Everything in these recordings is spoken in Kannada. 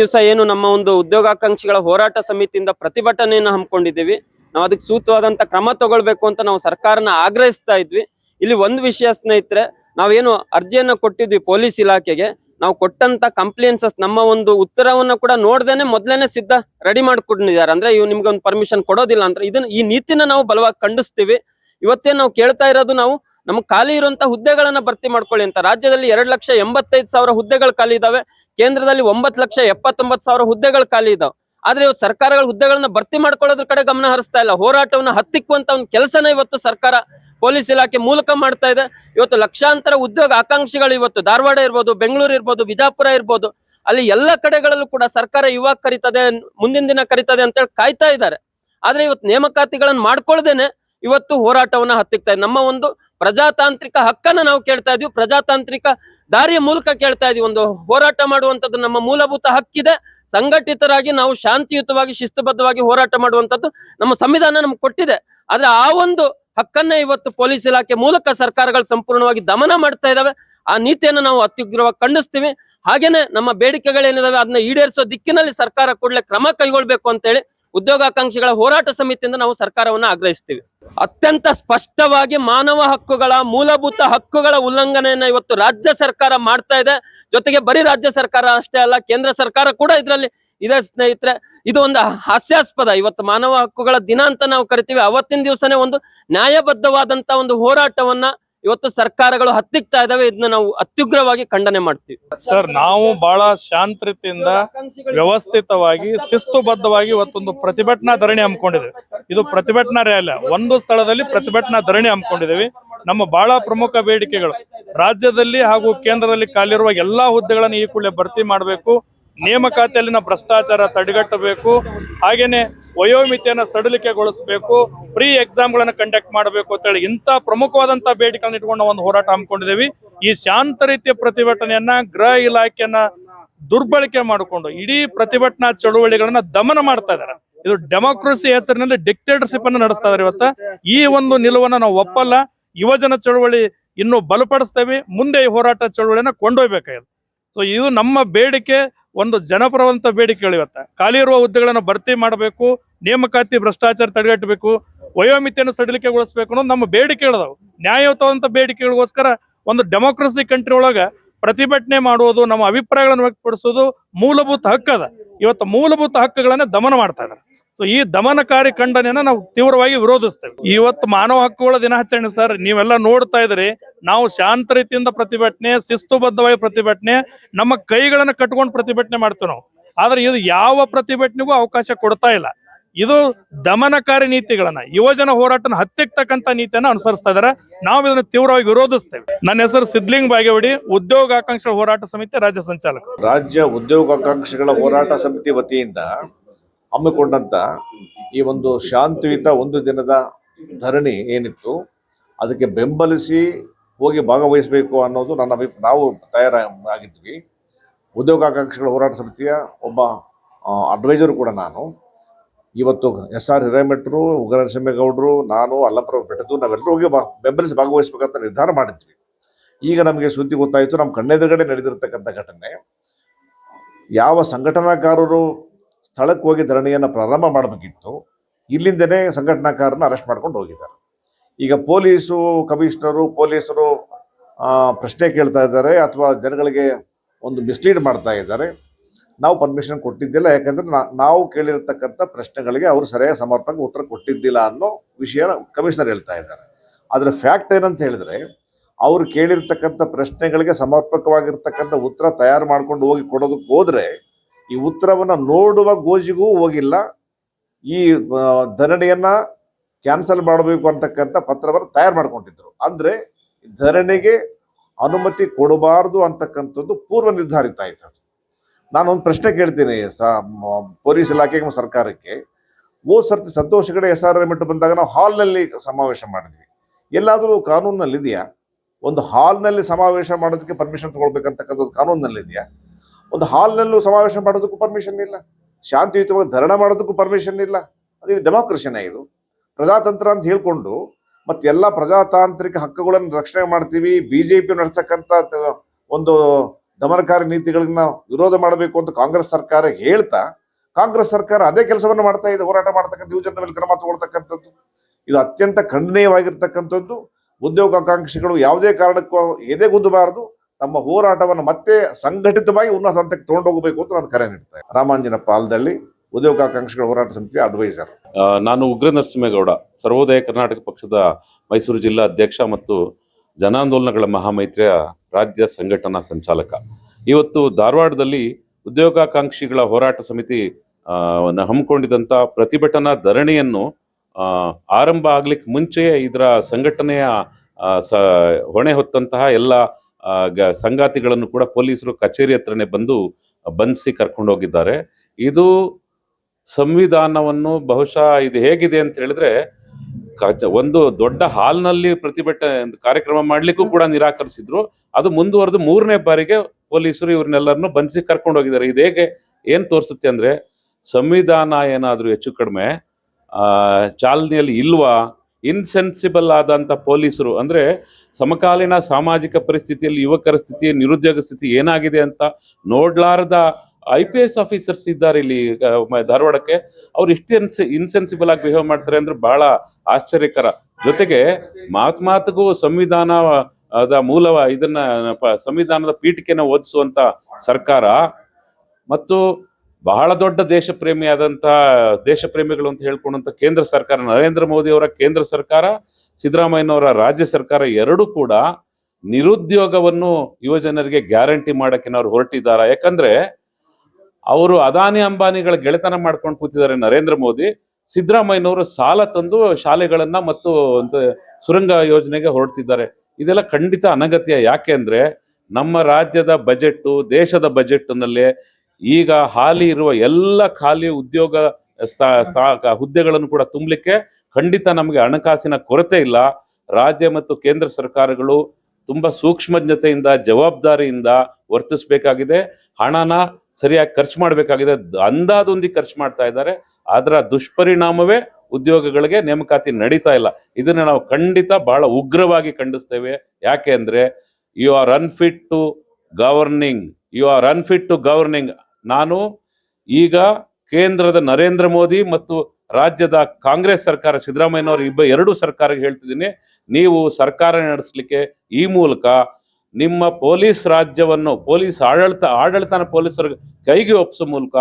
ದಿವಸ ಏನು ನಮ್ಮ ಒಂದು ಉದ್ಯೋಗಾಕಾಂಕ್ಷಿಗಳ ಹೋರಾಟ ಸಮಿತಿಯಿಂದ ಪ್ರತಿಭಟನೆಯನ್ನು ಹಮ್ಮಿಕೊಂಡಿದ್ದೀವಿ. ನಾವು ಅದಕ್ಕೆ ಸೂಕ್ತವಾದಂತ ಕ್ರಮ ತಗೊಳ್ಬೇಕು ಅಂತ ನಾವು ಸರ್ಕಾರನ ಆಗ್ರಹಿಸ್ತಾ ಇದ್ವಿ. ಇಲ್ಲಿ ಒಂದು ವಿಷಯ ಸ್ನೇಹಿತರೆ, ನಾವೇನು ಅರ್ಜಿಯನ್ನ ಕೊಟ್ಟಿದ್ವಿ ಪೊಲೀಸ್ ಇಲಾಖೆಗೆ. ನಾವು ಕೊಟ್ಟಂತ ಕಂಪ್ಲೇನ್ಸಸ್ ನಮ್ಮ ಒಂದು ಉತ್ತರವನ್ನ ಕೂಡ ನೋಡ್ದೇನೆ ಮೊದ್ಲೇನೆ ಸಿದ್ಧ ರೆಡಿ ಮಾಡ್ಕೊಂಡಿದ್ದಾರೆ. ಅಂದ್ರೆ ಇವ್ ನಿಮ್ಗೆ ಒಂದು ಪರ್ಮಿಷನ್ ಕೊಡೋದಿಲ್ಲ ಅಂದ್ರೆ ಇದನ್ನ ಈ ನೀತಿನ ನಾವು ಬಲವಾಗಿ ಖಂಡಿಸ್ತೀವಿ. ಇವತ್ತೇ ನಾವು ಕೇಳ್ತಾ ಇರೋದು ನಾವು ನಮ್ಗೆ ಖಾಲಿ ಇರುವಂತ ಹುದ್ದೆಗಳನ್ನ ಭರ್ತಿ ಮಾಡ್ಕೊಳ್ಳಿ ಅಂತ. ರಾಜ್ಯದಲ್ಲಿ ಎರಡ್ ಲಕ್ಷ ಎಂಬತ್ತೈದು ಸಾವಿರ ಹುದ್ದೆಗಳು ಖಾಲಿ ಇದಾವೆ. ಕೇಂದ್ರದಲ್ಲಿ ಒಂಬತ್ತು ಲಕ್ಷ ಎಪ್ಪತ್ತೊಂಬತ್ತು ಸಾವಿರ ಹುದ್ದೆಗಳು ಖಾಲಿ ಇದಾವೆ. ಆದ್ರೆ ಇವತ್ತು ಸರ್ಕಾರಗಳ ಹುದ್ದೆಗಳನ್ನ ಭರ್ತಿ ಮಾಡ್ಕೊಳ್ಳೋದ್ರ ಕಡೆ ಗಮನ ಹರಿಸ್ತಾ ಇಲ್ಲ. ಹೋರಾಟವನ್ನು ಹತ್ತಿಕ್ಕುವಂತ ಒಂದು ಕೆಲಸನ ಇವತ್ತು ಸರ್ಕಾರ ಪೊಲೀಸ್ ಇಲಾಖೆ ಮೂಲಕ ಮಾಡ್ತಾ ಇದೆ. ಇವತ್ತು ಲಕ್ಷಾಂತರ ಉದ್ಯೋಗ ಆಕಾಂಕ್ಷಿಗಳು ಇವತ್ತು ಧಾರವಾಡ ಇರ್ಬೋದು, ಬೆಂಗಳೂರು ಇರ್ಬೋದು, ಬಿಜಾಪುರ ಇರ್ಬೋದು. ಅಲ್ಲಿ ಎಲ್ಲ ಕಡೆಗಳಲ್ಲೂ ಕೂಡ ಸರ್ಕಾರ ಇವಾಗ ಕರೀತದೆ, ಮುಂದಿನ ದಿನ ಕರೀತದೆ ಅಂತ ಹೇಳಿ ಕಾಯ್ತಾ ಇದ್ದಾರೆ. ಆದ್ರೆ ಇವತ್ತು ನೇಮಕಾತಿಗಳನ್ನ ಮಾಡ್ಕೊಳ್ದೇನೆ ಇವತ್ತು ಹೋರಾಟವನ್ನ ಹತ್ತಿಕ್ತಾ ಇದೆ. ನಮ್ಮ ಒಂದು ಪ್ರಜಾತಾಂತ್ರಿಕ ಹಕ್ಕನ್ನ ನಾವು ಕೇಳ್ತಾ ಇದೀವಿ. ಪ್ರಜಾತಾಂತ್ರಿಕ ದಾರಿಯ ಮೂಲಕ ಕೇಳ್ತಾ ಇದೀವಿ. ಒಂದು ಹೋರಾಟ ಮಾಡುವಂತದ್ದು ನಮ್ಮ ಮೂಲಭೂತ ಹಕ್ಕಿದೆ. ಸಂಘಟಿತರಾಗಿ ನಾವು ಶಾಂತಿಯುತವಾಗಿ, ಶಿಸ್ತುಬದ್ಧವಾಗಿ ಹೋರಾಟ ಮಾಡುವಂತದ್ದು ನಮ್ಮ ಸಂವಿಧಾನ ನಮ್ಗೆ ಕೊಟ್ಟಿದೆ. ಆದ್ರೆ ಆ ಒಂದು ಹಕ್ಕನ್ನ ಇವತ್ತು ಪೊಲೀಸ್ ಇಲಾಖೆ ಮೂಲಕ ಸರ್ಕಾರಗಳು ಸಂಪೂರ್ಣವಾಗಿ ದಮನ ಮಾಡ್ತಾ ಇದಾವೆ. ಆ ನೀತಿಯನ್ನು ನಾವು ಅತ್ಯುಗ್ರವಾಗಿ ಖಂಡಿಸ್ತೀವಿ. ಹಾಗೇನೆ ನಮ್ಮ ಬೇಡಿಕೆಗಳೇನಿದಾವೆ ಅದನ್ನ ಈಡೇರಿಸೋ ದಿಕ್ಕಿನಲ್ಲಿ ಸರ್ಕಾರ ಕೂಡಲೇ ಕ್ರಮ ಕೈಗೊಳ್ಬೇಕು ಅಂತ ಹೇಳಿ ಉದ್ಯೋಗಾಕಾಂಕ್ಷಿಗಳ ಹೋರಾಟ ಸಮಿತಿಯಿಂದ ನಾವು ಸರ್ಕಾರವನ್ನ ಆಗ್ರಹಿಸ್ತೀವಿ. ಅತ್ಯಂತ ಸ್ಪಷ್ಟವಾಗಿ ಮಾನವ ಹಕ್ಕುಗಳ, ಮೂಲಭೂತ ಹಕ್ಕುಗಳ ಉಲ್ಲಂಘನೆಯನ್ನ ಇವತ್ತು ರಾಜ್ಯ ಸರ್ಕಾರ ಮಾಡ್ತಾ ಇದೆ. ಜೊತೆಗೆ ಬರೀ ರಾಜ್ಯ ಸರ್ಕಾರ ಅಷ್ಟೇ ಅಲ್ಲ, ಕೇಂದ್ರ ಸರ್ಕಾರ ಕೂಡ ಇದರಲ್ಲಿ ಇದೆ ಸ್ನೇಹಿತರೆ. ಇದು ಒಂದು ಹಾಸ್ಯಾಸ್ಪದ. ಇವತ್ತು ಮಾನವ ಹಕ್ಕುಗಳ ದಿನ ಅಂತ ನಾವು ಕರಿತೀವಿ. ಅವತ್ತಿನ ದಿವಸನೇ ಒಂದು ನ್ಯಾಯಬದ್ಧವಾದಂತ ಒಂದು ಹೋರಾಟವನ್ನ ಇವತ್ತು ಸರ್ಕಾರಗಳು ಹತ್ತಿಕ್ತಾ ಇದಾವೆ ಇದನ್ನ ನಾವು ಅತ್ಯುಗ್ರವಾಗಿ ಖಂಡನೆ ಮಾಡ್ತೀವಿ. ಸರ್, ನಾವು ಬಹಳ ಶಾಂತ ರೀತಿಯಿಂದ ವ್ಯವಸ್ಥಿತವಾಗಿ, ಶಿಸ್ತುಬದ್ಧವಾಗಿ ಇವತ್ತೊಂದು ಪ್ರತಿಭಟನಾ ಧರಣಿ ಹಮ್ಮಿಕೊಂಡಿದ್ದೇವೆ. ಇದು ಪ್ರತಿಭಟನಾ ರ್ಯಾಲಿ ಒಂದು ಸ್ಥಳದಲ್ಲಿ ಪ್ರತಿಭಟನಾ ಧರಣಿ ಹಮ್ಮಿಕೊಂಡಿದ್ದೀವಿ. ನಮ್ಮ ಬಹಳ ಪ್ರಮುಖ ಬೇಡಿಕೆಗಳು, ರಾಜ್ಯದಲ್ಲಿ ಹಾಗೂ ಕೇಂದ್ರದಲ್ಲಿ ಕಾಲಿರುವ ಎಲ್ಲಾ ಹುದ್ದೆಗಳನ್ನು ಈ ಕೂಡಲೇ ಭರ್ತಿ ಮಾಡಬೇಕು. ನೇಮಕಾತಿಯಲ್ಲಿನ ಭ್ರಷ್ಟಾಚಾರ ತಡೆಗಟ್ಟಬೇಕು, ಹಾಗೇನೆ ವಯೋಮಿತಿಯನ್ನು ಸಡಿಲಿಕೆಗೊಳಿಸಬೇಕು, ಪ್ರೀ ಎಕ್ಸಾಮ್ಗಳನ್ನು ಕಂಡಕ್ಟ್ ಮಾಡಬೇಕು ಅಂತ ಹೇಳಿ ಇಂಥ ಪ್ರಮುಖವಾದಂತಹ ಬೇಡಿಕೆಗಳನ್ನು ಇಟ್ಕೊಂಡು ಒಂದು ಹೋರಾಟ ಹಮ್ಮಿಕೊಂಡಿದ್ದೇವೆ. ಈ ಶಾಂತ ರೀತಿಯ ಪ್ರತಿಭಟನೆಯನ್ನ ಗೃಹ ಇಲಾಖೆಯನ್ನ ದುರ್ಬಳಕೆ ಮಾಡಿಕೊಂಡು ಇಡೀ ಪ್ರತಿಭಟನಾ ಚಳುವಳಿಗಳನ್ನ ದಮನ ಮಾಡ್ತಾ ಇದ್ದಾರೆ. ಇದು ಡೆಮೋಕ್ರಸಿ ಹೆಸರಿನಲ್ಲಿ ಡಿಕ್ಟೇಟರ್ಶಿಪ್ ಅನ್ನು ನಡೆಸ್ತಾ ಇದಾರೆ ಇವತ್ತ. ಈ ಒಂದು ನಿಲುವನ್ನ ನಾವು ಒಪ್ಪಲ್ಲ. ಯುವಜನ ಚಳುವಳಿ ಇನ್ನು ಬಲಪಡಿಸ್ತೇವೆ. ಮುಂದೆ ಈ ಹೋರಾಟ ಚಳುವಳಿಯನ್ನ ಕೊಂಡೊಯ್ಬೇಕಾಗಿದೆ. ಸೊ ಇದು ನಮ್ಮ ಬೇಡಿಕೆ. ಒಂದು ಜನಪರವಂತ ಬೇಡಿಕೆಗಳು ಇವತ್ತ. ಖಾಲಿ ಇರುವ ಹುದ್ದೆಗಳನ್ನು ಭರ್ತಿ ಮಾಡಬೇಕು, ನೇಮಕಾತಿ, ಭ್ರಷ್ಟಾಚಾರ ತಡೆಗಟ್ಟಬೇಕು, ವಯೋಮಿತಿಯನ್ನು ಸಡಿಲಿಕೆಗೊಳಿಸಬೇಕು ಅನ್ನೋದು ನಮ್ಮ ಬೇಡಿಕೆಗಳದಾವು ನ್ಯಾಯಯುತವಂತ ಬೇಡಿಕೆಗಳಿಗೋಸ್ಕರ ಒಂದು ಡೆಮೋಕ್ರಸಿ ಕಂಟ್ರಿ ಒಳಗ ಪ್ರತಿಭಟನೆ ಮಾಡುವುದು, ನಮ್ಮ ಅಭಿಪ್ರಾಯಗಳನ್ನು ವ್ಯಕ್ತಪಡಿಸೋದು ಮೂಲಭೂತ ಹಕ್ಕದ ಇವತ್ತು ಮೂಲಭೂತ ಹಕ್ಕುಗಳನ್ನ ದಮನ ಮಾಡ್ತಾ ಇದ್ದಾರೆ ಸೊ ಈ ದಮನಕಾರಿ ಖಂಡನೆಯನ್ನ ನಾವು ತೀವ್ರವಾಗಿ ವಿರೋಧಿಸ್ತೇವೆ. ಇವತ್ತು ಮಾನವ ಹಕ್ಕುಗಳ ದಿನಾಚರಣೆ ಸರ್, ನೀವೆಲ್ಲ ನೋಡ್ತಾ ಇದ್ರಿ ನಾವು ಶಾಂತ ರೀತಿಯಿಂದ ಪ್ರತಿಭಟನೆ, ಶಿಸ್ತುಬದ್ಧವಾಗಿ ಪ್ರತಿಭಟನೆ, ನಮ್ಮ ಕೈಗಳನ್ನ ಕಟ್ಕೊಂಡು ಪ್ರತಿಭಟನೆ ಮಾಡ್ತೇವೆ ನಾವು. ಆದ್ರೆ ಇದು ಯಾವ ಪ್ರತಿಭಟನೆಗೂ ಅವಕಾಶ ಕೊಡ್ತಾ ಇಲ್ಲ. ಇದು ದಮನಕಾರಿ ನೀತಿಗಳನ್ನ, ಯುವಜನ ಹೋರಾಟನ ಹತ್ತಿಕ್ತಕ್ಕಂತ ನೀತಿಯನ್ನ ಅನುಸರಿಸ್ತಾ ಇದಾರೆ ನಾವು ಇದನ್ನ ತೀವ್ರವಾಗಿ ವಿರೋಧಿಸ್ತೇವೆ. ನನ್ನ ಹೆಸರು ಸಿದ್ಲಿಂಗ್ ಉದ್ಯೋಗ ಆಕಾಂಕ್ಷೆ ಹೋರಾಟ ಸಮಿತಿ ರಾಜ್ಯ ಸಂಚಾಲಕ. ರಾಜ್ಯ ಉದ್ಯೋಗ ಆಕಾಂಕ್ಷೆಗಳ ಹೋರಾಟ ಸಮಿತಿ ವತಿಯಿಂದ ಹಮ್ಮಿಕೊಂಡಂತ ಈ ಒಂದು ಶಾಂತಿಯುತ ಒಂದು ದಿನದ ಧರಣಿ ಏನಿತ್ತು, ಅದಕ್ಕೆ ಬೆಂಬಲಿಸಿ ಹೋಗಿ ಭಾಗವಹಿಸಬೇಕು ಅನ್ನೋದು ನನ್ನ ಅಭಿ, ನಾವು ತಯಾರಾಗಿದ್ವಿ. ಉದ್ಯೋಗಾಕಾಂಕ್ಷಿಗಳ ಹೋರಾಟ ಸಮಿತಿಯ ಒಬ್ಬ ಅಡ್ವೈಸರ್ ಕೂಡ ನಾನು. ಇವತ್ತು ಎಸ್ ಆರ್ ಹಿರೇಮಠರು ಉಗ್ರ ನರಸಿಂಹೇಗೌಡರು ನಾನು ಅಲ್ಲಪ್ಪ ಬೆಟ್ಟದ್ದು, ನಾವೆಲ್ಲರೂ ಹೋಗಿ ಬಾ, ಬೆಂಬಲಿಸಿ ಭಾಗವಹಿಸಬೇಕಂತ ನಿರ್ಧಾರ ಮಾಡಿದ್ವಿ. ಈಗ ನಮಗೆ ಸುದ್ದಿ ಗೊತ್ತಾಯಿತು, ನಮ್ಮ ಕಣ್ಣೆದುರುಗಡೆ ನಡೆದಿರ್ತಕ್ಕಂಥ ಘಟನೆ. ಯಾವ ಸಂಘಟನಾಕಾರರು ಸ್ಥಳಕ್ಕೆ ಹೋಗಿ ಧರಣಿಯನ್ನು ಪ್ರಾರಂಭ ಮಾಡಬೇಕಿತ್ತು, ಇಲ್ಲಿಂದನೇ ಸಂಘಟನಾಕಾರನ ಅರೆಸ್ಟ್ ಮಾಡ್ಕೊಂಡು ಹೋಗಿದ್ದಾರೆ. ಈಗ ಪೊಲೀಸು, ಕಮಿಷನರು, ಪೊಲೀಸರು ಪ್ರಶ್ನೆ ಕೇಳ್ತಾ ಇದ್ದಾರೆ ಅಥವಾ ಜನಗಳಿಗೆ ಒಂದು ಮಿಸ್ಲೀಡ್ ಮಾಡ್ತಾ ಇದ್ದಾರೆ. ನಾವು ಪರ್ಮಿಷನ್ ಕೊಟ್ಟಿದ್ದಿಲ್ಲ, ಯಾಕಂದರೆ ನಾವು ಕೇಳಿರ್ತಕ್ಕಂಥ ಪ್ರಶ್ನೆಗಳಿಗೆ ಅವರು ಸರಿಯಾಗಿ ಸಮರ್ಪಕ ಉತ್ತರ ಕೊಟ್ಟಿದ್ದಿಲ್ಲ ಅನ್ನೋ ವಿಷಯ ಕಮಿಷನರ್ ಹೇಳ್ತಾ ಇದ್ದಾರೆ. ಅದರ ಫ್ಯಾಕ್ಟ್ ಏನಂತ ಹೇಳಿದ್ರೆ, ಅವರು ಕೇಳಿರ್ತಕ್ಕಂಥ ಪ್ರಶ್ನೆಗಳಿಗೆ ಸಮರ್ಪಕವಾಗಿರ್ತಕ್ಕಂಥ ಉತ್ತರ ತಯಾರು ಮಾಡ್ಕೊಂಡು ಹೋಗಿ ಕೊಡೋದಕ್ಕೆ ಹೋದ್ರೆ ಈ ಉತ್ತರವನ್ನು ನೋಡುವ ಗೋಜಿಗೂ ಹೋಗಿಲ್ಲ. ಈ ಧರಣಿಯನ್ನು ಕ್ಯಾನ್ಸಲ್ ಮಾಡಬೇಕು ಅಂತಕ್ಕಂಥ ಪತ್ರವನ್ನು ತಯಾರು ಮಾಡ್ಕೊಂಡಿದ್ರು. ಅಂದ್ರೆ ಧರಣಿಗೆ ಅನುಮತಿ ಕೊಡಬಾರ್ದು ಅಂತಕ್ಕಂಥದ್ದು ಪೂರ್ವ ನಿರ್ಧಾರಿತ ಆಯಿತು. ನಾನು ಒಂದು ಪ್ರಶ್ನೆ ಕೇಳ್ತೀನಿ ಸ ಪೊಲೀಸ್ ಇಲಾಖೆಗೆ ಸರ್ಕಾರಕ್ಕೆ. ಓ ಸರ್ತಿ ಸಂತೋಷ ಕಡೆ ಎಸ್ ಆರ್ ಬಿಟ್ಟು ಬಂದಾಗ ನಾವು ಹಾಲ್ನಲ್ಲಿ ಸಮಾವೇಶ ಮಾಡಿದ್ವಿ. ಎಲ್ಲಾದರೂ ಕಾನೂನಿನಲ್ಲಿದೆಯಾ ಒಂದು ಹಾಲ್ನಲ್ಲಿ ಸಮಾವೇಶ ಮಾಡೋದಕ್ಕೆ ಪರ್ಮಿಷನ್ ತಗೊಳ್ಬೇಕಂತಕ್ಕಂಥದ್ದು ಕಾನೂನಿನಲ್ಲಿದೆಯಾ ಒಂದು ಹಾಲ್ನಲ್ಲೂ ಸಮಾವೇಶ ಮಾಡೋದಕ್ಕೂ ಪರ್ಮಿಷನ್ ಇಲ್ಲ. ಶಾಂತಿಯುತವಾಗಿ ಧರಣ ಮಾಡೋದಕ್ಕೂ ಪರ್ಮಿಷನ್ ಇಲ್ಲ. ಅದು ಡೆಮಾಕ್ರಸಿನೇ ಇದು. ಪ್ರಜಾತಂತ್ರ ಅಂತ ಹೇಳ್ಕೊಂಡು ಮತ್ತೆಲ್ಲ ಪ್ರಜಾತಾಂತ್ರಿಕ ಹಕ್ಕುಗಳನ್ನು ರಕ್ಷಣೆ ಮಾಡ್ತೀವಿ ಬಿ ಜೆ ಪಿ ಒಂದು ದಮನಕಾರಿ ನೀತಿಗಳನ್ನ ವಿರೋಧ ಮಾಡಬೇಕು ಅಂತ ಕಾಂಗ್ರೆಸ್ ಸರ್ಕಾರ ಹೇಳ್ತಾ, ಕಾಂಗ್ರೆಸ್ ಸರ್ಕಾರ ಅದೇ ಕೆಲಸವನ್ನು ಮಾಡ್ತಾ ಇದೆ, ಹೋರಾಟ ಮಾಡ್ತಕ್ಕಂಥ ಯುವಜನರ ಮೇಲೆ ಕ್ರಮ ತಗೊಳ್ತಕ್ಕಂಥದ್ದು. ಇದು ಅತ್ಯಂತ ಖಂಡನೀಯವಾಗಿರ್ತಕ್ಕಂಥದ್ದು. ಉದ್ಯೋಗಾಕಾಂಕ್ಷಿಗಳು ಯಾವುದೇ ಕಾರಣಕ್ಕೂ ಎದೆಗುಂದಬಾರದು ತಮ್ಮ ಹೋರಾಟವನ್ನು ಮತ್ತೆ ಸಂಘಟಿತವಾಗಿ ಉನ್ನತ ಹಂತಕ್ಕೆ ತಗೊಂಡೋಗಬೇಕು ಅಂತ ನಾನು ಕರೆ ನೀಡ್ತೇನೆ ರಾಮಾಂಜನ ಪಾಲದಲ್ಲಿ ಉದ್ಯೋಗಾಕಾಂಕ್ಷಿಗಳ ಹೋರಾಟ ಸಮಿತಿ ಅಡ್ವೈಸರ್ ನಾನು ಉಗ್ರ ನರಸಿಂಹೇಗೌಡ, ಸರ್ವೋದಯ ಕರ್ನಾಟಕ ಪಕ್ಷದ ಮೈಸೂರು ಜಿಲ್ಲಾ ಅಧ್ಯಕ್ಷ ಮತ್ತು ಜನಾಂದೋಲನಗಳ ಮಹಾಮೈತ್ರಿಯ ರಾಜ್ಯ ಸಂಘಟನಾ ಸಂಚಾಲಕ. ಇವತ್ತು ಧಾರವಾಡದಲ್ಲಿ ಉದ್ಯೋಗಾಕಾಂಕ್ಷಿಗಳ ಹೋರಾಟ ಸಮಿತಿ ಹಮ್ಮಿಕೊಂಡಿದ್ದಂಥ ಪ್ರತಿಭಟನಾ ಧರಣಿಯನ್ನು ಆರಂಭ ಆಗ್ಲಿಕ್ಕೆ ಮುಂಚೆಯೇ ಇದರ ಸಂಘಟನೆಯ ಸ, ಹೊಣೆ ಹೊತ್ತಂತಹ ಎಲ್ಲ ಸಂಗಾತಿಗಳನ್ನು ಕೂಡ ಪೊಲೀಸರು ಕಚೇರಿ ಹತ್ರನೇ ಬಂದು ಬಂಧಿಸಿ ಕರ್ಕೊಂಡು ಹೋಗಿದ್ದಾರೆ. ಇದು ಸಂವಿಧಾನವನ್ನು ಬಹುಶಃ ಇದು ಹೇಗಿದೆ ಅಂತ ಹೇಳಿದ್ರೆ ಒಂದು ದೊಡ್ಡ ಹಾಲ್ನಲ್ಲಿ ಪ್ರತಿಭಟನೆ, ಕಾರ್ಯಕ್ರಮ ಮಾಡಲಿಕ್ಕೂ ಕೂಡ ನಿರಾಕರಿಸಿದ್ರು. ಅದು ಮುಂದುವರೆದು ಮೂರನೇ ಬಾರಿಗೆ ಪೊಲೀಸರು ಇವ್ರನ್ನೆಲ್ಲರನ್ನು ಬಂಧಿಸಿ ಕರ್ಕೊಂಡು ಹೋಗಿದ್ದಾರೆ. ಇದು ಹೇಗೆ, ಏನ್ ತೋರಿಸುತ್ತೆ ಅಂದ್ರೆ, ಸಂವಿಧಾನ ಏನಾದರೂ ಹೆಚ್ಚು ಕಡಿಮೆ ಚಾಲನೆಯಲ್ಲಿ ಇಲ್ವಾ? ಇನ್ಸೆನ್ಸಿಬಲ್ ಆದಂಥ ಪೊಲೀಸರು, ಅಂದ್ರೆ ಸಮಕಾಲೀನ ಸಾಮಾಜಿಕ ಪರಿಸ್ಥಿತಿಯಲ್ಲಿ ಯುವಕರ ಸ್ಥಿತಿ, ನಿರುದ್ಯೋಗ ಸ್ಥಿತಿ ಏನಾಗಿದೆ ಅಂತ ನೋಡ್ಲಾರದ ಐ ಪಿ ಎಸ್ ಆಫೀಸರ್ಸ್ ಇದ್ದಾರೆ ಇಲ್ಲಿ ಧಾರವಾಡಕ್ಕೆ. ಅವ್ರು ಇಷ್ಟು ಇನ್ಸೆ ಇನ್ಸೆನ್ಸಿಬಲ್ ಆಗಿ ಬಿಹೇವ್ ಮಾಡ್ತಾರೆ ಅಂದ್ರೆ ಬಹಳ ಆಶ್ಚರ್ಯಕರ. ಜೊತೆಗೆ ಮಾತು ಮಾತಿಗೂ ಸಂವಿಧಾನ ಅದ ಮೂಲವ ಇದನ್ನ ಸಂವಿಧಾನದ ಪೀಠಿಕೆನ ಓದಿಸುವಂತ ಸರ್ಕಾರ, ಮತ್ತು ಬಹಳ ದೊಡ್ಡ ದೇಶ ಆದಂತಹ ದೇಶ ಪ್ರೇಮಿಗಳು ಅಂತ ಹೇಳ್ಕೊಂಡಂತ ಕೇಂದ್ರ ಸರ್ಕಾರ, ನರೇಂದ್ರ ಮೋದಿ ಅವರ ಕೇಂದ್ರ ಸರ್ಕಾರ, ಸಿದ್ದರಾಮಯ್ಯನವರ ರಾಜ್ಯ ಸರ್ಕಾರ ಎರಡೂ ಕೂಡ ನಿರುದ್ಯೋಗವನ್ನು ಯುವಜನರಿಗೆ ಗ್ಯಾರಂಟಿ ಮಾಡಕ್ಕೆ ಅವರು ಹೊರಟಿದ್ದಾರೆ. ಯಾಕಂದ್ರೆ ಅವರು ಅದಾನಿ ಅಂಬಾನಿಗಳ ಗೆಳೆತನ ಮಾಡ್ಕೊಂಡು ಕೂತಿದ್ದಾರೆ ನರೇಂದ್ರ ಮೋದಿ. ಸಿದ್ದರಾಮಯ್ಯನವರು ಸಾಲ ತಂದು ಶಾಲೆಗಳನ್ನ ಮತ್ತು ಒಂದು ಸುರಂಗ ಯೋಜನೆಗೆ ಹೊರಡ್ತಿದ್ದಾರೆ. ಇದೆಲ್ಲ ಖಂಡಿತ ಅನಗತ್ಯ. ಯಾಕೆ ಅಂದ್ರೆ ನಮ್ಮ ರಾಜ್ಯದ ಬಜೆಟ್ ದೇಶದ ಬಜೆಟ್ನಲ್ಲಿ ಈಗ ಹಾಲಿ ಇರುವ ಎಲ್ಲ ಖಾಲಿ ಉದ್ಯೋಗ ಹುದ್ದೆಗಳನ್ನು ಕೂಡ ತುಂಬಲಿಕ್ಕೆ ಖಂಡಿತ ನಮಗೆ ಹಣಕಾಸಿನ ಕೊರತೆ ಇಲ್ಲ. ರಾಜ್ಯ ಮತ್ತು ಕೇಂದ್ರ ಸರ್ಕಾರಗಳು ತುಂಬ ಸೂಕ್ಷ್ಮಜ್ಞತೆಯಿಂದ, ಜವಾಬ್ದಾರಿಯಿಂದ ವರ್ತಿಸಬೇಕಾಗಿದೆ. ಹಣನ ಸರಿಯಾಗಿ ಖರ್ಚು ಮಾಡಬೇಕಾಗಿದೆ. ಅಂದಾದೊಂದಿ ಖರ್ಚು ಮಾಡ್ತಾ ಇದ್ದಾರೆ. ಅದರ ದುಷ್ಪರಿಣಾಮವೇ ಉದ್ಯೋಗಗಳಿಗೆ ನೇಮಕಾತಿ ನಡೀತಾ ಇಲ್ಲ. ಇದನ್ನು ನಾವು ಖಂಡಿತ ಬಹಳ ಉಗ್ರವಾಗಿ ಖಂಡಿಸ್ತೇವೆ. ಯಾಕೆ ಅಂದರೆ you are unfit to governing you are unfit to governing ನಾನು ಈಗ ಕೇಂದ್ರದ ನರೇಂದ್ರ ಮೋದಿ ಮತ್ತು ರಾಜ್ಯದ ಕಾಂಗ್ರೆಸ್ ಸರ್ಕಾರ, ಸಿದ್ದರಾಮಯ್ಯನವರು ಇಬ್ಬ ಎರಡು ಸರ್ಕಾರಕ್ಕೆ ಹೇಳ್ತಿದ್ದೀನಿ. ನೀವು ಸರ್ಕಾರ ನಡೆಸಲಿಕ್ಕೆ ಈ ಮೂಲಕ ನಿಮ್ಮ ಪೊಲೀಸ್ ರಾಜ್ಯವನ್ನು, ಪೊಲೀಸ್ ಆಡಳಿತ, ಆಡಳಿತನ ಪೊಲೀಸರ ಕೈಗೆ ಒಪ್ಪಿಸೋ ಮೂಲಕ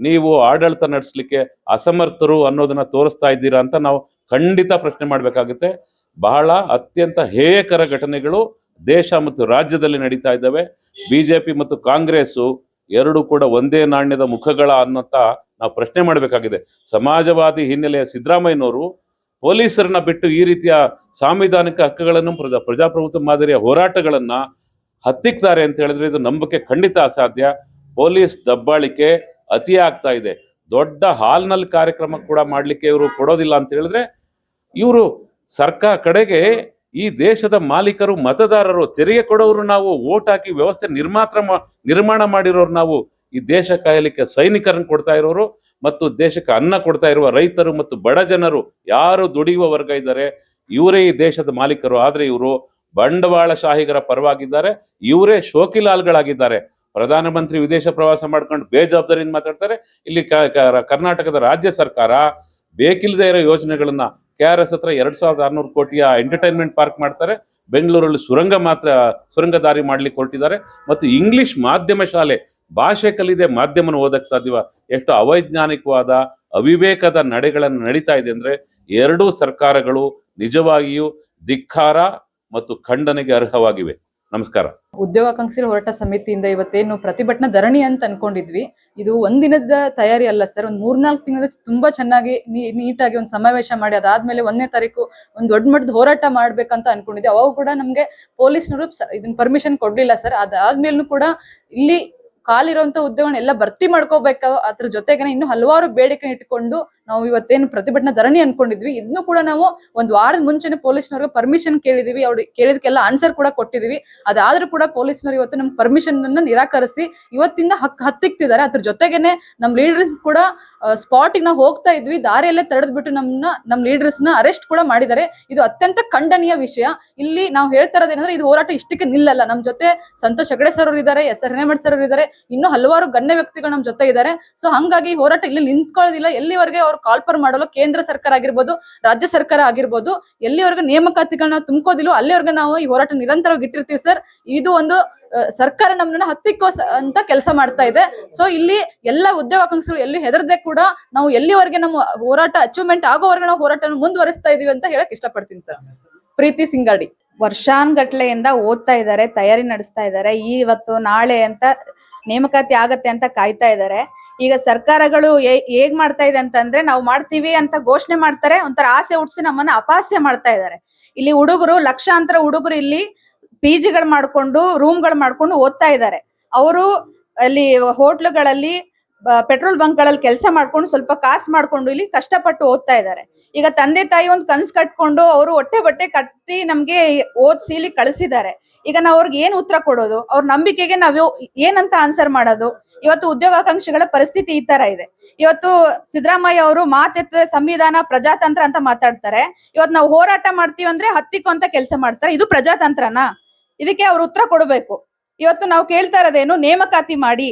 ನೀವು ಆಡಳಿತ ನಡೆಸಲಿಕ್ಕೆ ಅಸಮರ್ಥರು ಅನ್ನೋದನ್ನ ತೋರಿಸ್ತಾ ಇದ್ದೀರಾ ಅಂತ ನಾವು ಖಂಡಿತ ಪ್ರಶ್ನೆ ಮಾಡಬೇಕಾಗುತ್ತೆ. ಬಹಳ ಅತ್ಯಂತ ಹೇಯಕರ ಘಟನೆಗಳು ದೇಶ ಮತ್ತು ರಾಜ್ಯದಲ್ಲಿ ನಡೀತಾ ಇದ್ದಾವೆ. ಬಿಜೆಪಿ ಮತ್ತು ಕಾಂಗ್ರೆಸ್ಸು ಎರಡು ಕೂಡ ಒಂದೇ ನಾಣ್ಯದ ಮುಖಗಳ ಅನ್ನೋಂತ ನಾವು ಪ್ರಶ್ನೆ ಮಾಡಬೇಕಾಗಿದೆ. ಸಮಾಜವಾದಿ ಹಿನ್ನೆಲೆಯ ಸಿದ್ದರಾಮಯ್ಯನವರು ಪೊಲೀಸರನ್ನ ಬಿಟ್ಟು ಈ ರೀತಿಯ ಸಾಂವಿಧಾನಿಕ ಹಕ್ಕುಗಳನ್ನು ಪ್ರಜಾ, ಪ್ರಜಾಪ್ರಭುತ್ವ ಮಾದರಿಯ ಹೋರಾಟಗಳನ್ನ ಹತ್ತಿಕ್ತಾರೆ ಅಂತ ಹೇಳಿದ್ರೆ ಇದು ನಂಬಕ್ಕೆ ಖಂಡಿತ ಅಸಾಧ್ಯ. ಪೊಲೀಸ್ ದಬ್ಬಾಳಿಕೆ ಅತಿ ಆಗ್ತಾ ಇದೆ. ದೊಡ್ಡ ಹಾಲ್ನಲ್ಲಿ ಕಾರ್ಯಕ್ರಮ ಕೂಡ ಮಾಡ್ಲಿಕ್ಕೆ ಇವರು ಕೊಡೋದಿಲ್ಲ ಅಂತ ಹೇಳಿದ್ರೆ ಇವರು ಸರ್ಕಾರ ಕಡೆಗೆ ಈ ದೇಶದ ಮಾಲೀಕರು, ಮತದಾರರು ತೆರಿಗೆ ಕೊಡೋರು ನಾವು, ಓಟ್ ಹಾಕಿ ವ್ಯವಸ್ಥೆ ನಿರ್ಮಾತ್ರ ನಿರ್ಮಾಣ ಮಾಡಿರೋರು ನಾವು, ಈ ದೇಶ ಕಾಯಲಿಕ್ಕೆ ಸೈನಿಕರನ್ನು ಕೊಡ್ತಾ ಇರೋರು ಮತ್ತು ದೇಶಕ್ಕೆ ಅನ್ನ ಕೊಡ್ತಾ ಇರುವ ರೈತರು ಮತ್ತು ಬಡ ಜನರು ಯಾರು ದುಡಿಯುವ ವರ್ಗ ಇದ್ದಾರೆ, ಇವರೇ ಈ ದೇಶದ ಮಾಲೀಕರು. ಆದರೆ ಇವರು ಬಂಡವಾಳಶಾಹಿಗರ ಪರವಾಗಿದ್ದಾರೆ, ಇವರೇ ಶೋಕಿಲಾಲ್ಗಳಾಗಿದ್ದಾರೆ. ಪ್ರಧಾನಮಂತ್ರಿ ವಿದೇಶ ಪ್ರವಾಸ ಮಾಡ್ಕೊಂಡು ಬೇಜವಾಬ್ದಾರಿಯಿಂದ ಮಾತಾಡ್ತಾರೆ. ಇಲ್ಲಿ ಕರ್ನಾಟಕದ ರಾಜ್ಯ ಸರ್ಕಾರ ಬೇಕಿಲ್ಲದೆ ಇರೋ ಯೋಜನೆಗಳನ್ನ ಕೆ ಆರ್ ಎಸ್ ಹತ್ರ ಎರಡ್ ಸಾವಿರದ ಆರ್ನೂರು ಕೋಟಿಯ ಎಂಟರ್ಟೈನ್ಮೆಂಟ್ ಪಾರ್ಕ್ ಮಾಡ್ತಾರೆ. ಬೆಂಗಳೂರಲ್ಲಿ ಸುರಂಗ ಮಾತ್ರ, ಸುರಂಗ ದಾರಿ ಮಾಡ್ಲಿಕ್ಕೆ ಹೊರಟಿದ್ದಾರೆ. ಮತ್ತು ಇಂಗ್ಲಿಷ್ ಮಾಧ್ಯಮ ಶಾಲೆ ಭಾಷೆ ಕಲಿದೆ ಮಾಧ್ಯಮನ ಓದಕ್ಕೆ ಸಾಧ್ಯವ. ಎಷ್ಟು ಅವೈಜ್ಞಾನಿಕವಾದ, ಅವಿವೇಕದ ನಡೆಗಳನ್ನು ನಡೀತಾ ಇದೆ ಅಂದ್ರೆ ಎರಡೂ ಸರ್ಕಾರಗಳು ನಿಜವಾಗಿಯೂ ಧಿಕ್ಕಾರ ಮತ್ತು ಖಂಡನೆಗೆ ಅರ್ಹವಾಗಿವೆ. ನಮಸ್ಕಾರ. ಉದ್ಯೋಗಾಕಾಂಕ್ಷಿ ಹೋರಾಟ ಸಮಿತಿಯಿಂದ ಇವತ್ತೇನು ಪ್ರತಿಭಟನಾ ಧರಣಿ ಅಂತ ಅನ್ಕೊಂಡಿದ್ವಿ. ಇದು ಒಂದಿನದ ತಯಾರಿ ಅಲ್ಲ ಸರ್, ಒಂದು ಮೂರ್ನಾಲ್ಕು ತಿಂಗಳ ತುಂಬಾ ಚೆನ್ನಾಗಿ ನೀಟಾಗಿ ಒಂದು ಸಮಾವೇಶ ಮಾಡಿ, ಅದಾದ್ಮೇಲೆ ಒಂದನೇ ತಾರೀಕು ಒಂದು ದೊಡ್ಡ ಮಟ್ಟದ ಹೋರಾಟ ಮಾಡ್ಬೇಕಂತ ಅನ್ಕೊಂಡಿದ್ವಿ. ಅವಾಗ ಕೂಡ ನಮ್ಗೆ ಪೊಲೀಸ್ನವರು ಇದನ್ನ ಪರ್ಮಿಷನ್ ಕೊಡ್ಲಿಲ್ಲ ಸರ್. ಅದಾದ್ಮೇಲೂ ಕೂಡ ಇಲ್ಲಿ ಖಾಲಿರುವಂತ ಉದ್ಯೋಗಗಳನ್ನೆಲ್ಲ ಭರ್ತಿ ಮಾಡ್ಕೋಬೇಕು, ಅದ್ರ ಜೊತೆಗೆ ಇನ್ನು ಹಲವಾರು ಬೇಡಿಕೆ ಇಟ್ಕೊಂಡು ನಾವು ಇವತ್ತೇನು ಪ್ರತಿಭಟನಾ ಧರಣಿ ಅನ್ಕೊಂಡಿದ್ವಿ. ಇದನ್ನು ಕೂಡ ನಾವು ಒಂದ್ ವಾರದ ಮುಂಚೆನೆ ಪೊಲೀಸ್ನವ್ರಿಗೆ ಪರ್ಮಿಷನ್ ಕೇಳಿದೀವಿ. ಅವ್ರು ಕೇಳಿದಕ್ಕೆಲ್ಲ ಆನ್ಸರ್ ಕೂಡ ಕೊಟ್ಟಿದೀವಿ. ಅದಾದ್ರೂ ಕೂಡ ಪೊಲೀಸ್ನವ್ರು ಇವತ್ತು ನಮ್ ಪರ್ಮಿಷನ್ ಅನ್ನ ನಿರಾಕರಿಸಿ ಇವತ್ತಿಂದ ಹಕ್ ಹತ್ತಿಕ್ತಿದ್ದಾರೆ. ಅದ್ರ ಜೊತೆಗೇನೆ ನಮ್ ಲೀಡರ್ಸ್ ಕೂಡ ಸ್ಪಾಟಿಗೆ ನಾವು ಹೋಗ್ತಾ ಇದ್ವಿ. ದಾರಿಯಲ್ಲೇ ತಡೆದ್ಬಿಟ್ಟು ನಮ್ಮನ್ನ ನಮ್ ಲೀಡರ್ಸ್ನ ಅರೆಸ್ಟ್ ಕೂಡ ಮಾಡಿದ್ದಾರೆ. ಇದು ಅತ್ಯಂತ ಖಂಡನೀಯ ವಿಷಯ. ಇಲ್ಲಿ ನಾವು ಹೇಳ್ತಾ ಇರೋದೇನಂದ್ರೆ ಇದು ಹೋರಾಟ ಇಷ್ಟಕ್ಕೆ ನಿಲ್ಲಲ್ಲ. ನಮ್ ಜೊತೆ ಸಂತೋಷ್ ಹೆಗಡೆ ಸರ್ ಅವರು ಇದ್ದಾರೆ ಎಸ್ ಆರ್ ಸರ್ ಅವರು ಇದ್ದಾರೆ ಇನ್ನು ಹಲವಾರು ಗಣ್ಯ ವ್ಯಕ್ತಿಗಳು ನಮ್ಮ ಜೊತೆ ಇದ್ದಾರೆ ಸೊ ಹಂಗಾಗಿ ಹೋರಾಟ ಇಲ್ಲಿ ನಿಂತ್ಕೊಳ್ಳೋದಿಲ್ಲ. ಎಲ್ಲಿವರೆಗೆ ಅವ್ರು ಕಾಲ್ಪರ್ ಮಾಡಲು ಕೇಂದ್ರ ಸರ್ಕಾರ ಆಗಿರ್ಬೋದು, ರಾಜ್ಯ ಸರ್ಕಾರ ಆಗಿರ್ಬೋದು, ಎಲ್ಲಿವರೆಗೆ ನೇಮಕಾತಿಗಳನ್ನ ತುಂಬ್ಕೋದಿಲ್ಲೋ ಅಲ್ಲಿವರೆಗೆ ನಾವು ಈ ಹೋರಾಟ ನಿರಂತರವಾಗಿ ಇಟ್ಟಿರ್ತೀವಿ ಸರ್ ಇದು ಒಂದು ಸರ್ಕಾರ ನಮ್ಮನ್ನ ಹತ್ತಿಕ್ಕೋ ಅಂತ ಕೆಲಸ ಮಾಡ್ತಾ ಇದೆ. ಸೊ ಇಲ್ಲಿ ಎಲ್ಲ ಉದ್ಯೋಗಾಕಾಂಕ್ಷಿಗಳು ಎಲ್ಲಿ ಹೆದರದೆ ಕೂಡ ನಾವು ಎಲ್ಲಿವರೆಗೆ ನಮ್ಮ ಹೋರಾಟ ಅಚೀವ್ಮೆಂಟ್ ಆಗೋವರೆಗೆ ನಾವು ಹೋರಾಟ ಮುಂದುವರಿಸ್ತಾ ಇದೀವಿ ಅಂತ ಹೇಳಕ್ ಇಷ್ಟಪಡ್ತೀನಿ ಸರ್ ಪ್ರೀತಿ ಸಿಂಗಾಡಿ. ವರ್ಷಾನ್ಗಟ್ಲೆಯಿಂದ ಓದ್ತಾ ಇದ್ದಾರೆ, ತಯಾರಿ ನಡೆಸ್ತಾ ಇದ್ದಾರೆ. ಇವತ್ತು ನಾಳೆ ಅಂತ ನೇಮಕಾತಿ ಆಗತ್ತೆ ಅಂತ ಕಾಯ್ತಾ ಇದ್ದಾರೆ. ಈಗ ಸರ್ಕಾರಗಳು ಹೇಗ್ ಮಾಡ್ತಾ ಇದೆ ಅಂತಂದ್ರೆ ನಾವು ಮಾಡ್ತೀವಿ ಅಂತ ಘೋಷಣೆ ಮಾಡ್ತಾರೆ, ಒಂಥರ ಆಸೆ ಹುಟ್ಟಿಸಿ ನಮ್ಮನ್ನ ಅಪಾಸ್ಯ ಮಾಡ್ತಾ ಇದ್ದಾರೆ. ಇಲ್ಲಿ ಹುಡುಗರು, ಲಕ್ಷಾಂತರ ಹುಡುಗರು ಇಲ್ಲಿ ಪಿ ಜಿಗಳು ಮಾಡ್ಕೊಂಡು ರೂಮ್ಗಳು ಮಾಡ್ಕೊಂಡು ಓದ್ತಾ ಇದ್ದಾರೆ. ಅವರು ಅಲ್ಲಿ ಹೋಟ್ಲುಗಳಲ್ಲಿ ಪೆಟ್ರೋಲ್ ಬಂಕ್ಗಳಲ್ಲಿ ಕೆಲಸ ಮಾಡ್ಕೊಂಡು ಸ್ವಲ್ಪ ಕಾಸು ಮಾಡ್ಕೊಂಡು ಇಲ್ಲಿ ಕಷ್ಟಪಟ್ಟು ಓದ್ತಾ ಇದ್ದಾರೆ. ಈಗ ತಂದೆ ತಾಯಿ ಒಂದು ಕನ್ಸ್ ಕಟ್ಕೊಂಡು ಅವರು ಹೊಟ್ಟೆ ಬಟ್ಟೆ ಕಟ್ಟಿ ನಮ್ಗೆ ಓದ್ಸಿ ಇಲ್ಲಿ ಕಳಿಸಿದ್ದಾರೆ. ಈಗ ನಾವು ಅವ್ರಿಗೆ ಏನ್ ಉತ್ತರ ಕೊಡೋದು? ಅವ್ರ ನಂಬಿಕೆಗೆ ನಾವು ಏನಂತ ಆನ್ಸರ್ ಮಾಡೋದು? ಇವತ್ತು ಉದ್ಯೋಗಾಕಾಂಕ್ಷಿಗಳ ಪರಿಸ್ಥಿತಿ ಈ ತರ ಇದೆ. ಇವತ್ತು ಸಿದ್ದರಾಮಯ್ಯ ಅವರು ಮಾತೆತ್ತ ಸಂವಿಧಾನ ಪ್ರಜಾತಂತ್ರ ಅಂತ ಮಾತಾಡ್ತಾರೆ. ಇವತ್ತು ನಾವು ಹೋರಾಟ ಮಾಡ್ತೀವಿ ಅಂದ್ರೆ ಹತ್ತಿಕ್ಕೋ ಅಂತ ಕೆಲಸ ಮಾಡ್ತಾರೆ. ಇದು ಪ್ರಜಾತಂತ್ರನಾ? ಇದಕ್ಕೆ ಅವ್ರು ಉತ್ತರ ಕೊಡಬೇಕು. ಇವತ್ತು ನಾವು ಕೇಳ್ತಾ ಇರೋದೇನು ನೇಮಕಾತಿ ಮಾಡಿ.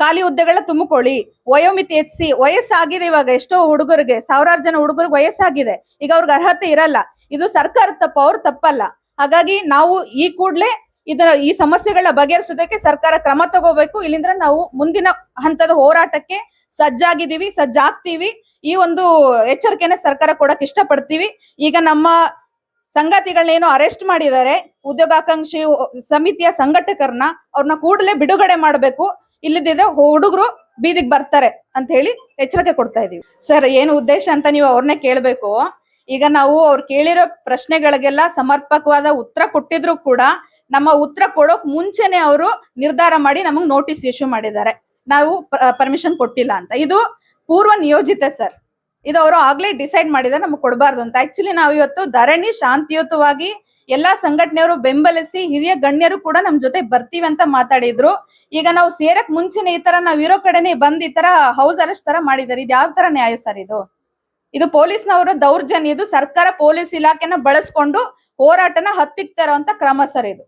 ಖಾಲಿ ಹುದ್ದೆಗಳ ತುಂಬಿಕೊಳ್ಳಿ. ವಯೋಮಿತಿ ಹೆಚ್ಚಿಸಿ, ವಯಸ್ಸಾಗಿದೆ ಇವಾಗ ಎಷ್ಟೋ ಹುಡುಗರಿಗೆ, ಸಾವಿರಾರು ಜನ ಹುಡುಗರಿಗೆ ವಯಸ್ಸಾಗಿದೆ. ಈಗ ಅವ್ರಿಗೆ ಅರ್ಹತೆ ಇರಲ್ಲ. ಇದು ಸರ್ಕಾರದ ತಪ್ಪು, ಅವ್ರ ತಪ್ಪಲ್ಲ. ಹಾಗಾಗಿ ನಾವು ಈ ಕೂಡಲೇ ಇದರ ಈ ಸಮಸ್ಯೆಗಳ ಬಗೆಹರಿಸೋದಕ್ಕೆ ಸರ್ಕಾರ ಕ್ರಮ ತಗೋಬೇಕು. ಇಲ್ಲಿಂದ ನಾವು ಮುಂದಿನ ಹಂತದ ಹೋರಾಟಕ್ಕೆ ಸಜ್ಜಾಗಿದ್ದೀವಿ, ಸಜ್ಜಾಗ್ತೀವಿ. ಈ ಒಂದು ಎಚ್ಚರಿಕೆನ ಸರ್ಕಾರ ಕೊಡಕ್ ಇಷ್ಟಪಡ್ತೀವಿ. ಈಗ ನಮ್ಮ ಸಂಗತಿಗಳನ್ನೇನು ಅರೆಸ್ಟ್ ಮಾಡಿದ್ದಾರೆ. ಉದ್ಯೋಗಾಕಾಂಕ್ಷಿ ಸಮಿತಿಯ ಸಂಘಟಕರನ್ನ ಅವ್ರನ್ನ ಕೂಡಲೇ ಬಿಡುಗಡೆ ಮಾಡಬೇಕು. ಇಲ್ಲದಿದ್ರೆ ಹುಡುಗರು ಬೀದಿಗೆ ಬರ್ತಾರೆ ಅಂತ ಹೇಳಿ ಎಚ್ಚರಿಕೆ ಕೊಡ್ತಾ ಇದೀವಿ. ಸರ್, ಏನು ಉದ್ದೇಶ ಅಂತ ನೀವು ಅವ್ರನ್ನೇ ಕೇಳಬೇಕು. ಈಗ ನಾವು ಅವ್ರು ಕೇಳಿರೋ ಪ್ರಶ್ನೆಗಳಿಗೆಲ್ಲ ಸಮರ್ಪಕವಾದ ಉತ್ತರ ಕೊಟ್ಟಿದ್ರು ಕೂಡ ನಮ್ಮ ಉತ್ತರ ಕೊಡೋಕ್ ಮುಂಚೆನೆ ಅವರು ನಿರ್ಧಾರ ಮಾಡಿ ನಮಗ್ ನೋಟಿಸ್ ಇಶ್ಯೂ ಮಾಡಿದ್ದಾರೆ. ನಾವು ಪರ್ಮಿಷನ್ ಕೊಟ್ಟಿಲ್ಲ ಅಂತ. ಇದು ಪೂರ್ವ ನಿಯೋಜಿತ ಸರ್. ಇದು ಅವರು ಆಗ್ಲೇ ಡಿಸೈಡ್ ಮಾಡಿದ್ರೆ ನಮಗೆ ಕೊಡಬಾರ್ದು ಅಂತ. ಆಕ್ಚುಲಿ ನಾವು ಇವತ್ತು ಧರಣಿ ಶಾಂತಿಯುತವಾಗಿ ಎಲ್ಲಾ ಸಂಘಟನೆಯವರು ಬೆಂಬಲಿಸಿ ಹಿರಿಯ ಗಣ್ಯರು ಕೂಡ ನಮ್ ಜೊತೆ ಬರ್ತೀವಿ ಅಂತ ಮಾತಾಡಿದ್ರು. ಈಗ ನಾವು ಸೇರಕ್ ಮುಂಚೆನೆ ಈ ತರ ನಾವ್ ಇರೋ ಕಡೆನೆ ಬಂದ್ ಈ ತರ ಹೌಸ್ ಅರೆಸ್ಟ್ ತರ ಮಾಡಿದಾರೆ. ಇದು ಯಾವ ತರ ನ್ಯಾಯ ಸರ್ ಇದು? ಇದು ಪೊಲೀಸ್ನವರ ದೌರ್ಜನ್ಯ. ಇದು ಸರ್ಕಾರ ಪೊಲೀಸ್ ಇಲಾಖೆನ ಬಳಸ್ಕೊಂಡು ಹೋರಾಟನ ಹತ್ತಿಕ್ತಾರೋ ಅಂತ ಕ್ರಮ ಸರ್ ಇದು.